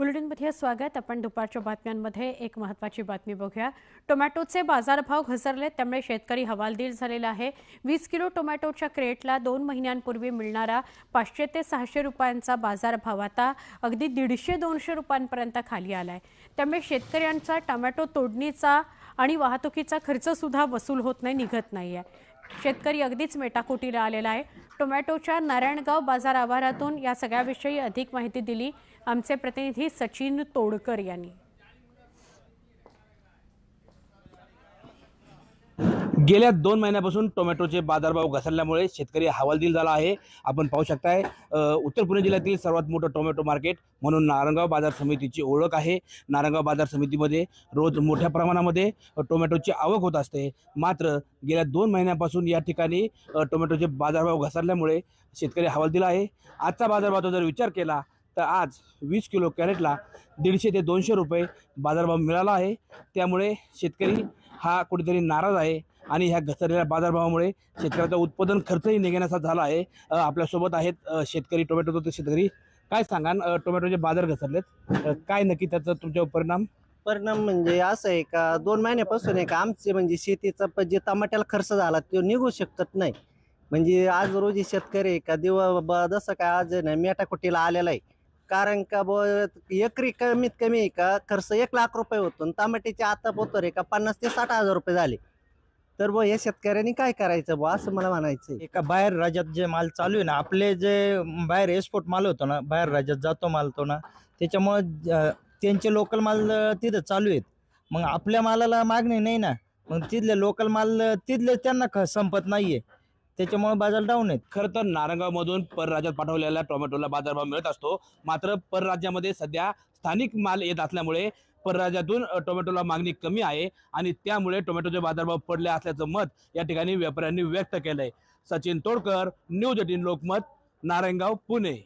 बुलेटिनमध्ये स्वागत. आपण दुपारच्या बातम्यांमध्ये एक महत्त्वाची बातमी बघूया. टोमॅटोचे बाजारभाव घसरले त्यामुळे शेतकरी हवालदिल झालेला आहे. वीस किलो टोमॅटोच्या क्रेटला दोन महिन्यांपूर्वी मिळणारा पाचशे ते सहाशे रुपयांचा बाजारभाव आता अगदी दीडशे दोनशे रुपयांपर्यंत खाली आला आहे त्यामुळे शेतकऱ्यांचा टोमॅटो तोडणीचा आणि वाहतुकीचा खर्चसुद्धा वसूल होत नाही निघत नाही आहे शेतकरी अगदीच मेटाकुटीला आलेला आहे. टोमॅटोच्या नारायणगाव बाजार आवारातून या सगळ्याविषयी अधिक माहिती दिली. आमचे प्रतिनिधी सचिन तोडकर यांनी. गेल्या दोन महिन्यापासून टोमॅटोचे बाजारभाव घसरल्यामुळे शेतकरी हवालदिल झाला आहे. आपण पाहू शकताय उत्तर पुणे जिल्ह्यातील सर्वात मोठं टोमॅटो मार्केट म्हणून नारंगाव बाजार समितीची ओळख आहे. नारंगाव बाजार समितीमध्ये रोज मोठ्या प्रमाणामध्ये टोमॅटोची आवक होत असते. मात्र गेल्या दोन महिन्यापासून या ठिकाणी टोमॅटोचे बाजारभाव घसरल्यामुळे शेतकरी हवालदिल आहे. आजचा बाजारभावाचा जर विचार केला तर आज वीस किलो कॅरेटला दीडशे ते दोनशे रुपये बाजारभाव मिळाला आहे. त्यामुळे शेतकरी हा कुठेतरी नाराज आहे. आणि ह्या घसरलेल्या बाजारभावामुळे शेतकऱ्याचा उत्पादन खर्चही निघण्याचा झाला आहे. आपल्यासोबत आहेत शेतकरी शेतकरी टोमॅटोचे शेतकरी. काय सांगा टोमॅटोचे बाजार घसरलेत? काय नक्की त्याचा तुमच्यावर परिणाम? परिणाम म्हणजे असं आहे का दोन महिन्यापासून आहे का आमचे म्हणजे शेतीचा जे टमाट्याला खर्च झाला तो निघू शकत नाही. म्हणजे आज रोजी शेतकरी आहे का दिवा जसं काय आज ना मेटाकुटीला आलेला आहे. कारण का ब एकरी कमीत कमी आहे का खर्च एक लाख रुपये होतो आणि टमाट्याचे आता पोतर आहे का पन्नास ते साठ हजार रुपये झाले. तर बुवा या शेतकऱ्यांनी काय करायचं बुवा? असं मला म्हणायचं एका बाहेर राज्यात जे माल चालू आहे ना आपले जे बाहेर एक्सपोर्ट माल होतो ना बाहेर राज्यात जातो माल तो ना त्याच्यामुळं त्यांचे लोकल माल अं, तिथं चालू आहेत. मग आपल्या मालाला मागणी नाही ना मग तिथले लोकल माल अं, तिथले त्यांना ख- संपत नाहीये. त्याच्यामुळे बाजार डाऊन आहेत. खरं तर नारंगावमधून परराज्यात पाठवलेल्या टोमॅटोला बाजारभाव मिळत असतो. मात्र परराज्यामध्ये सध्या स्थानिक माल येत असल्यामुळे परराज्यातून टोमॅटोला मागणी कमी आहे आणि त्यामुळे टोमॅटोचे बाजारभाव पडले असल्याचं मत या ठिकाणी व्यापाऱ्यांनी व्यक्त केलंय. Sachin Todkar news eighteen Lokmat Narayangaon Pune.